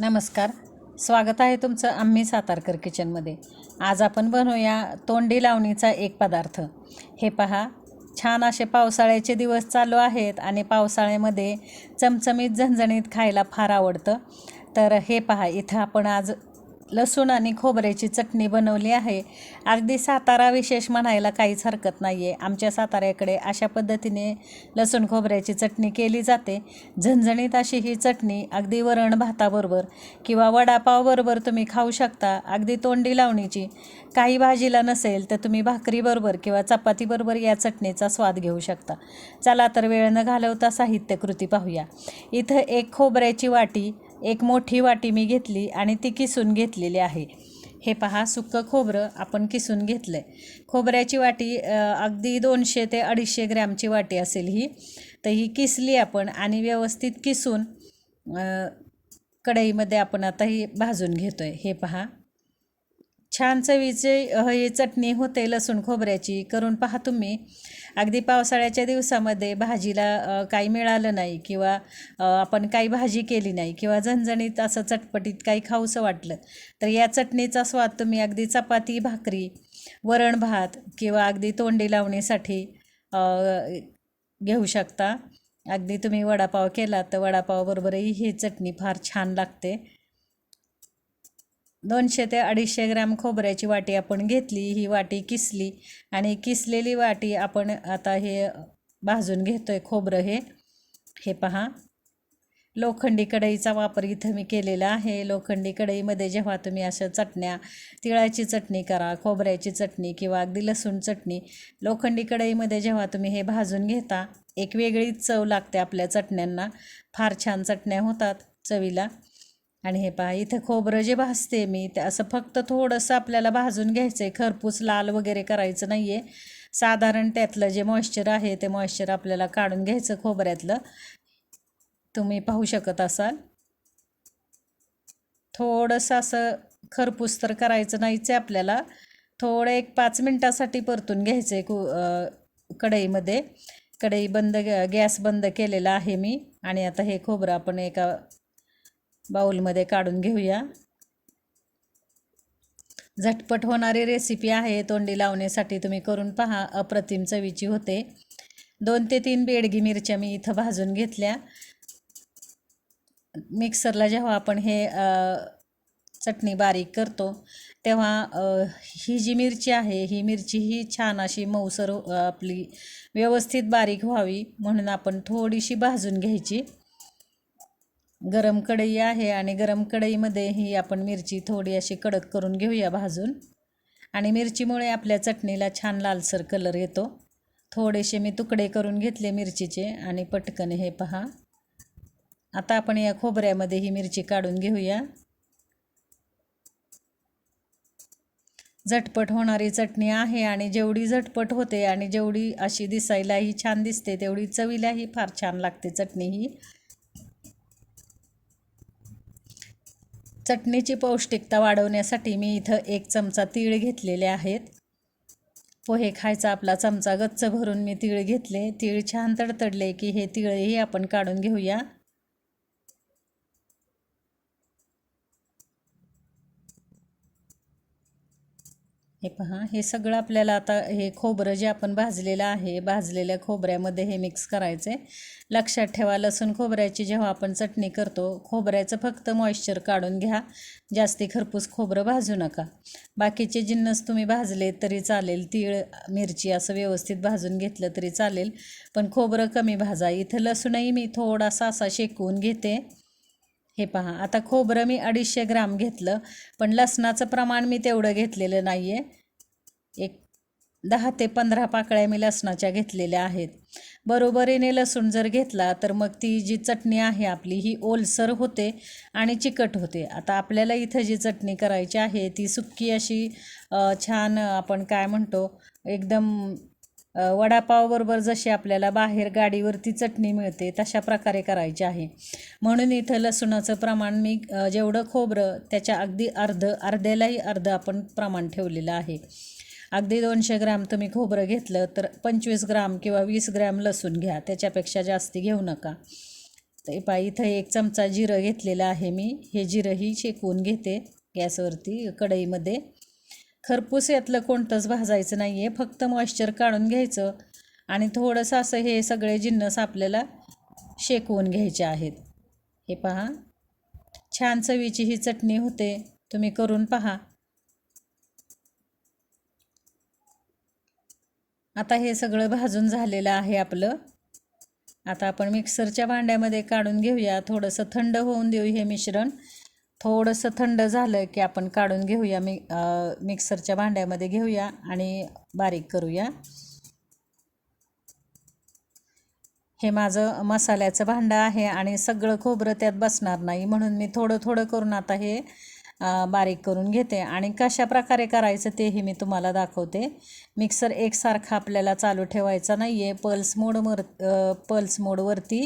नमस्कार. स्वागत आहे तुमचं आम्ही सातारकर किचनमध्ये. आज आपण बनवूया तोंडी लावणीचा एक पदार्थ. हे पहा छान असे पावसाळ्याचे दिवस चालू आहेत आणि पावसाळ्यामध्ये चमचमीत झणझणीत खायला फार आवडतं. तर हे पहा इथं आपण आज लसूण आणि खोबऱ्याची चटणी बनवली आहे. अगदी सातारा विशेष म्हणायला काहीच हरकत नाही आहे आमच्या साताऱ्याकडे अशा पद्धतीने लसूण खोबऱ्याची चटणी केली जाते. झणझणीत अशी ही चटणी अगदी वरण भाताबरोबर किंवा वडापावबरोबर तुम्ही खाऊ शकता. अगदी तोंडी लावणीची. काही भाजीला नसेल तर तुम्ही भाकरीबरोबर किंवा चपातीबरोबर या चटणीचा स्वाद घेऊ शकता. चला तर वेळ न घालवता साहित्यकृती पाहूया. इथं एक खोबऱ्याची वाटी एक मोठी वाटी मी घेतली आणि ती किसून घेतलेली आहे. हे पहा सुक्कं खोबरं आपण किसून घेतलं आहे खोबऱ्याची वाटी अगदी दोनशे ते अडीचशे ग्रॅमची वाटी असेल ही. तर ही किसली आपण आणि व्यवस्थित किसून कढईमध्ये आपण आता ही भाजून घेतो आहे हे पहा. छान चवीचे हे ही चटणी होते लसूण खोबऱ्याची. करून पहा तुम्ही. अगदी पावसाळ्याच्या दिवसामध्ये भाजीला काही मिळालं नाही किंवा आपण काही भाजी केली नाही किंवा झणझणीत असं चटपटीत काही खाऊसं वाटलं तर या चटणीचा स्वाद तुम्ही अगदी चपाती भाकरी वरण भात किंवा अगदी तोंडी लावणीसाठी घेऊ शकता. अगदी तुम्ही वडापाव केला तर वडापावबरोबरही ही चटणी फार छान लागते. दोनशे ते अडीचशे ग्रॅम खोबऱ्याची वाटी आपण घेतली ही वाटी किसली आणि किसलेली वाटी आपण आता हे भाजून घेतो आहे खोबरं हे. हे पहा. लोखंडी कढईचा वापर इथं मी केलेला आहे. लोखंडी कढईमध्ये जेव्हा तुम्ही अशा चटण्या तिळाची चटणी करा खोबऱ्याची चटणी किंवा अगदी लसूण चटणी लोखंडी कढईमध्ये जेव्हा तुम्ही हे भाजून घेता एक वेगळीच चव लागते आपल्या चटण्यांना. फार छान चटण्या होतात चवीला. आणि हे पहा इथं खोबरं जे भाजते मी ते असं फक्त थोडंसं आपल्याला भाजून घ्यायचं आहे खरपूस लाल वगैरे करायचं नाही आहे साधारण त्यातलं जे मॉइश्चर आहे ते मॉइश्चर आपल्याला काढून घ्यायचं खोबऱ्यातलं. तुम्ही पाहू शकत असाल. थोडंसं असं खरपूस तर करायचं नाहीच आहे आपल्याला. थोडं एक पाच मिनटासाठी परतून घ्यायचं आहे कु कढईमध्ये. कढई बंद गॅस बंद केलेला आहे मी. आणि आता हे खोबरं आपण एका बाऊलमध्ये काढून घेऊया. झटपट होणारी रेसिपी आहे. तोंडी लावण्यासाठी तुम्ही करून पहा. अप्रतिम चवीची होते. दोन ते तीन बेडगी मिरच्या मी इथं भाजून घेतल्या. मिक्सरला जेव्हा आपण हे चटणी बारीक करतो तेव्हा ही जी मिरची आहे ही मिरची ही छान अशी मऊसर आपली व्यवस्थित बारीक व्हावी म्हणून आपण थोडीशी भाजून घ्यायची. गरम कढई आहे आणि गरम कढईमध्ये ही आपण मिरची थोडी अशी कडक करून घेऊया भाजून. आणि मिरचीमुळे आपल्या चटणीला छान लालसर कलर येतो. थोडेसे मी तुकडे करून घेतले मिरचीचे आणि पटकन हे पहा. आता आपण या खोबऱ्यामध्ये ही मिरची काढून घेऊया. झटपट होणारी चटणी आहे आणि जेवढी झटपट होते आणि जेवढी अशी दिसायलाही छान दिसते तेवढी चवीलाही फार छान लागते चटणी ही. चटणीची पौष्टिकता वाढवण्यासाठी मी इथं एक चमचा तीळ घेतलेले आहेत. पोहे खायचा आपला चमचा गच्च भरून मी तीळ घेतले. तीळ छान तडतडले की हे तीळही आपण काढून घेऊया. हे पहा हे सगळं आपल्याला आता हे खोबरं जे आपण भाजलेलं आहे भाजलेल्या खोबऱ्यामध्ये हे मिक्स करायचं आहे लक्षात ठेवा लसूण खोबऱ्याची जेव्हा आपण चटणी करतो खोबऱ्याचं फक्त मॉइश्चर काढून घ्या. जास्ती खरपूस खोबरं भाजू नका. बाकीचे जिन्नस तुम्ही भाजले तरी चालेल तीळ मिरची असं व्यवस्थित भाजून घेतलं तरी चालेल. पण खोबरं कमी भाजा. इथं लसूणही मी थोडासा असा शेकवून घेते. हे पहा आता खोबरं मी अडीचशे ग्राम घेतलं पण लसणाचं प्रमाण मी तेवढं घेतलेलं नाही आहे एक दहा ते पंधरा पाकळ्या मी लसणाच्या घेतलेल्या आहेत. बरोबरीने लसूण जर घेतला तर मग ती जी चटणी आहे आपली ही ओलसर होते आणि चिकट होते. आता आपल्याला इथं जी चटणी करायची आहे ती सुक्की अशी छान आपण काय म्हणतो एकदम वडापावबरोबर जशी आपल्याला बाहेर गाडीवरती चटणी मिळते तशा प्रकारे करायची आहे. म्हणून इथं लसूणाचं प्रमाण मी जेवढं खोबरं त्याच्या अगदी अर्ध अर्ध्यालाही अर्ध आपण प्रमाण ठेवलेलं आहे. अगदी दोनशे ग्रॅम तुम्ही खोबरं घेतलं तर पंचवीस ग्राम किंवा वीस ग्रॅम लसूण घ्या त्याच्यापेक्षा जास्ती घेऊ नका. ते पा इथं एक चमचा जिरं घेतलेलं आहे मी. हे जिरंही शेकवून घेते गॅसवरती कढईमध्ये. खरपूस यातलं कोणतंच भाजायचं नाही आहे फक्त मॉइश्चर काढून घ्यायचं आणि थोडंसं असं हे सगळे जिन्नस आपल्याला शेकवून घ्यायचे आहेत. हे पहा. छान चवीची ही चटणी होते. तुम्ही करून पहा. आता हे सगळं भाजून झालेलं आहे आपलं. आता आपण मिक्सरच्या भांड्यामध्ये काढून घेऊया. थोडंसं थंड होऊन देऊ हे मिश्रण. थोडंसं थंड झालं की आपण काढून घेऊया. मी मिक्सरच्या भांड्यामध्ये घेऊया आणि बारीक करूया. हे माझं मसाल्याचं भांडं आहे आणि सगळं खोबरं त्यात बसणार नाही म्हणून मी थोडं थोडं करून आता हे बारीक करून घेते. आणि कशा प्रकारे करायचं तेही मी तुम्हाला दाखवते. मिक्सर एकसारखा आपल्याला चालू ठेवायचा नाही आहे पल्स मोडवर पल्स मोडवरती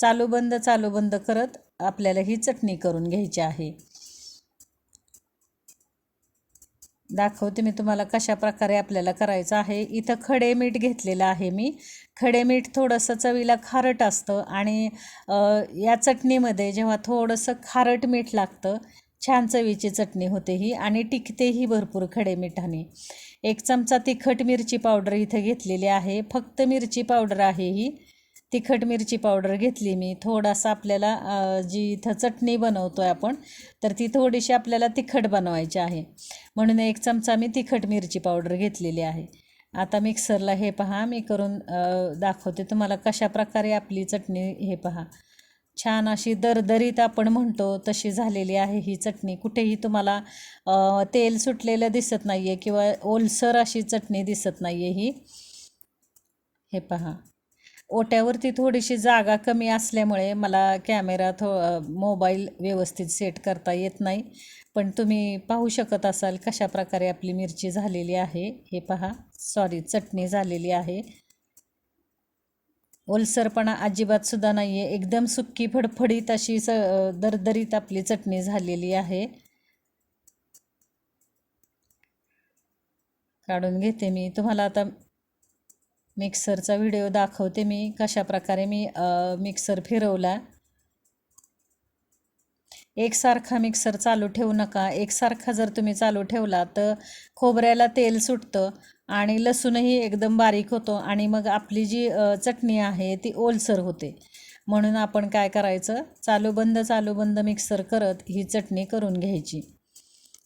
चालू बंद चालू बंद करत आपल्याला ही चटणी करून घ्यायची आहे. दाखवते मी तुम्हाला कशा प्रकारे आपल्याला करायचं आहे. इथं खडे मीठ घेतलेलं आहे मी. खडे मीठ थोडंसं चवीला खारट असतं आणि या चटणीमध्ये जेव्हा थोडंसं खारट मीठ लागतं छान चवीची चटणी होते ही आणि टिकतेही भरपूर खडे मिठाने. एक चमचा तिखट मिरची पावडर इथं घेतलेली आहे. फक्त मिरची पावडर आहे ही. तिखट मिरची पावडर घेतली मी. थोडासा आपल्याला जी इथं चटणी बनवतो आहे आपण तर ती थोडीशी आपल्याला तिखट बनवायची आहे. म्हणून एक चमचा मी तिखट मिरची पावडर घेतलेली आहे. आता मिक्सरला हे पहा. मी करून दाखवते तुम्हाला कशा प्रकारे आपली चटणी हे पहा. छान अशी दरदरीत आपण म्हणतो तशी झालेली आहे ही चटणी. कुठेही तुम्हाला तेल सुटलेलं दिसत नाही आहे किंवा ओलसर अशी चटणी दिसत नाही आहे ही. हे पहा. ओट्यावरती थोडीशी जागा कमी असल्यामुळे मला कॅमेरा थो मोबाईल व्यवस्थित सेट करता येत नाही. पण तुम्ही पाहू शकत असाल कशा प्रकारे आपली मिरची झालेली आहे. हे पहा. सॉरी चटणी झालेली आहे. ओलसरपणा अजिबातसुद्धा नाही आहे एकदम सुक्की फडफडीत अशी स दरदरीत आपली चटणी झालेली आहे. काढून घेते मी. तुम्हाला आता मिक्सरचा व्हिडिओ दाखवते मी कशा प्रकारे मी मिक्सर फिरवला. एकसारखा मिक्सर चालू ठेवू नका. एकसारखा जर तुम्ही चालू ठेवला तर खोबऱ्याला तेल सुटतं आणि लसूणही एकदम बारीक होतो आणि मग आपली जी चटणी आहे ती ओलसर होते. म्हणून आपण काय करायचं? चालू बंद चालू बंद मिक्सर करत ही चटणी करून घ्यायची.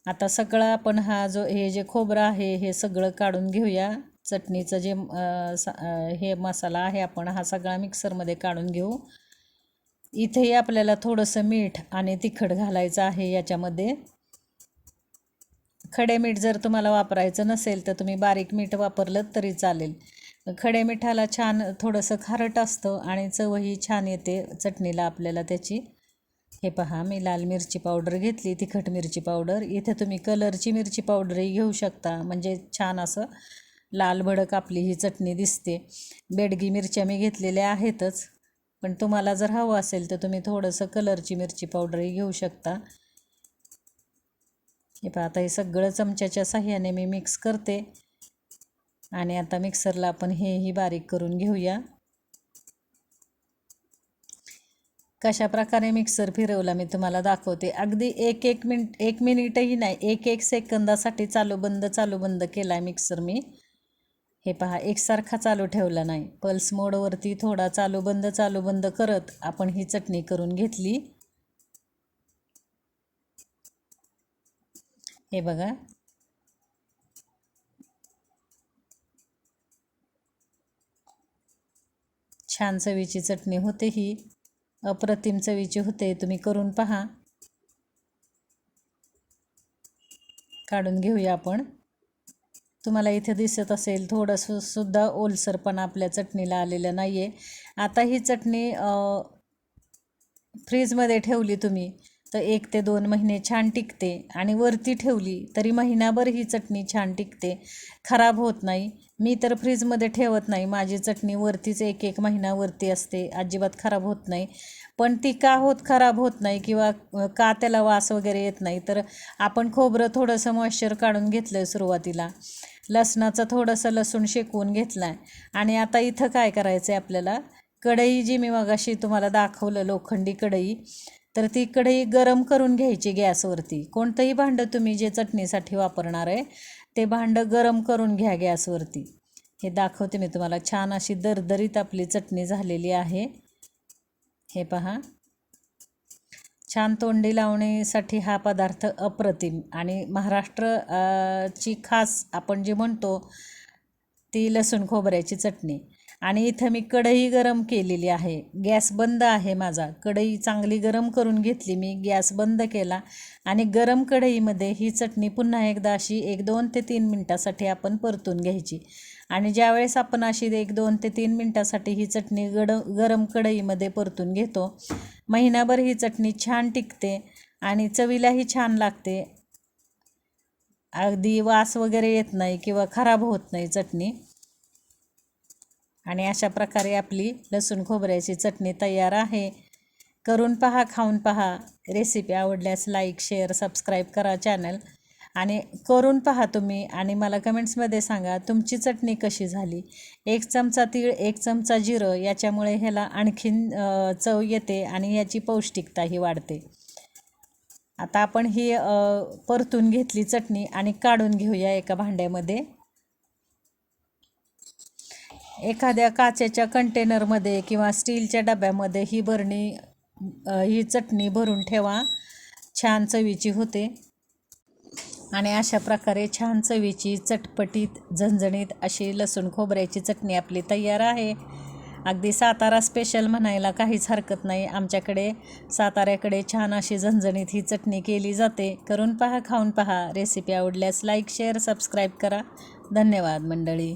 आता सगळं आपण हा जो हे जे खोबरं आहे हे सगळं काढून घेऊया. चटणीचं जे हे मसाला आहे आपण हा सगळा मिक्सरमध्ये काढून घेऊ. इथेही आपल्याला थोडंसं मीठ आणि तिखट घालायचं आहे याच्यामध्ये. खडे मीठ जर तुम्हाला वापरायचं नसेल तर तुम्ही बारीक मीठ वापरलं तरी चालेल. खडे मिठाला छान थोडंसं खारट असतं आणि चवही छान येते चटणीला आपल्याला त्याची. हे पहा मी लाल मिरची पावडर घेतली तिखट मिरची पावडर. इथे तुम्ही कलरची मिरची पावडरही घेऊ शकता म्हणजे छान असं लाल भडक आपली ही चटणी दिसते. बेडगी मिरच्या मी घेतलेल्या आहेतच. पण तुम्हाला जर हवं असेल तर तुम्ही थोडंसं कलरची मिरची पावडरही घेऊ शकता. हे पहा आता हे सगळं चमच्याच्या साह्याने मी मिक्स करते. आणि आता मिक्सरला आपण हेही बारीक करून घेऊया. कशा प्रकारे मिक्सर फिरवला मी तुम्हाला दाखवते. अगदी एक एक मिनिट एक मिनिटही नाही एक एक सेकंदासाठी चालू बंद चालू बंद केला आहे मिक्सर मी. हे पहा एकसारखा चालू ठेवला नाही. पल्स मोडवरती थोडा चालू बंद चालू बंद करत आपण ही चटणी करून घेतली. हे बघा. छान चवीची चटणी होते ही. अप्रतिम चवीची होते तुम्ही करून पहा. काढून घेऊया आपण. तुम्हाला इथे दिसत असेल थोडंसं सुद्धा ओलसरपणा आपल्या चटणीला आलेलं नाही आहे आता ही चटणी फ्रीजमध्ये ठेवली तुम्ही तर एक ते दोन महिने छान टिकते. आणि वरती ठेवली तरी महिनाभर ही चटणी छान टिकते. खराब होत नाही. मी तर फ्रीजमध्ये ठेवत नाही. माझी चटणी वरतीच एक एक महिनावरती असते. अजिबात खराब होत नाही. पण ती का होत खराब होत नाही किंवा का त्याला वास वगैरे येत नाही तर आपण खोबरं थोडंसं मॉइश्चर काढून घेतलं आहे सुरुवातीला. लसणाचं थोडंसं लसूण शेकवून घेतलं आहे आणि आता इथं काय करायचं आहे आपल्याला? कढई जी मी मगाशी तुम्हाला दाखवलं लोखंडी कढई तर ती कढई गरम करून घ्यायची गॅसवरती. कोणतंही भांडं तुम्ही जे चटणीसाठी वापरणार आहे ते भांडं गरम करून घ्या गॅसवरती. हे दाखवते मी तुम्हाला. छान अशी दरदरीत आपली चटणी झालेली आहे. हे पहा. छान तोंडी लावण्यासाठी हा पदार्थ अप्रतिम. आणि महाराष्ट्र ची खास आपण जी म्हणतो ती लसूण खोबऱ्याची चटणी. आणि इथं मी कढई गरम केलेली आहे. गॅस बंद आहे माझा. कढई चांगली गरम करून घेतली मी. गॅस बंद केला आणि गरम कढईमध्ये ही चटणी पुन्हा एकदा अशी एक दोन ते तीन मिनटासाठी आपण परतून घ्यायची. आणि ज्यावेळेस आपण अशी एक दोन ते तीन मिनटासाठी ही चटणी गड गरम कढईमध्ये परतून घेतो महिनाभर ही चटणी छान टिकते आणि चवीलाही छान लागते. अगदी वास वगैरे येत नाही किंवा खराब होत नाही चटणी. आणि अशा प्रकारे आपली लसूण खोबऱ्याची चटणी तयार आहे. करून पहा खाऊन पहा. रेसिपी आवडल्यास लाईक शेअर सबस्क्राईब करा चॅनल. आणि करून पहा तुम्ही आणि मला कमेंट्समध्ये सांगा तुमची चटणी कशी झाली? एक चमचा तीळ एक चमचा जिरं याच्यामुळे ह्याला आणखीन चव येते आणि याची पौष्टिकताही वाढते. आता आपण ही परतून घेतली चटणी आणि काढून घेऊया एका भांड्यामध्ये. एखाद्या काचेच्या कंटेनरमध्ये किंवा स्टीलच्या डब्यामध्ये ही बरणी ही चटणी भरून ठेवा. छान चवीची होते. आणि अशा प्रकारे छान चवीची चटपटीत झणझणीत अशी लसूण खोबऱ्याची चटणी आपली तयार आहे. अगदी सातारा स्पेशल म्हणायला काहीच हरकत नाही. आमच्याकडे साताऱ्याकडे छान अशी झणझणीत ही चटणी केली जाते. करून पहा खाऊन पहा. रेसिपी आवडल्यास लाईक शेअर सबस्क्राईब करा. धन्यवाद मंडळी.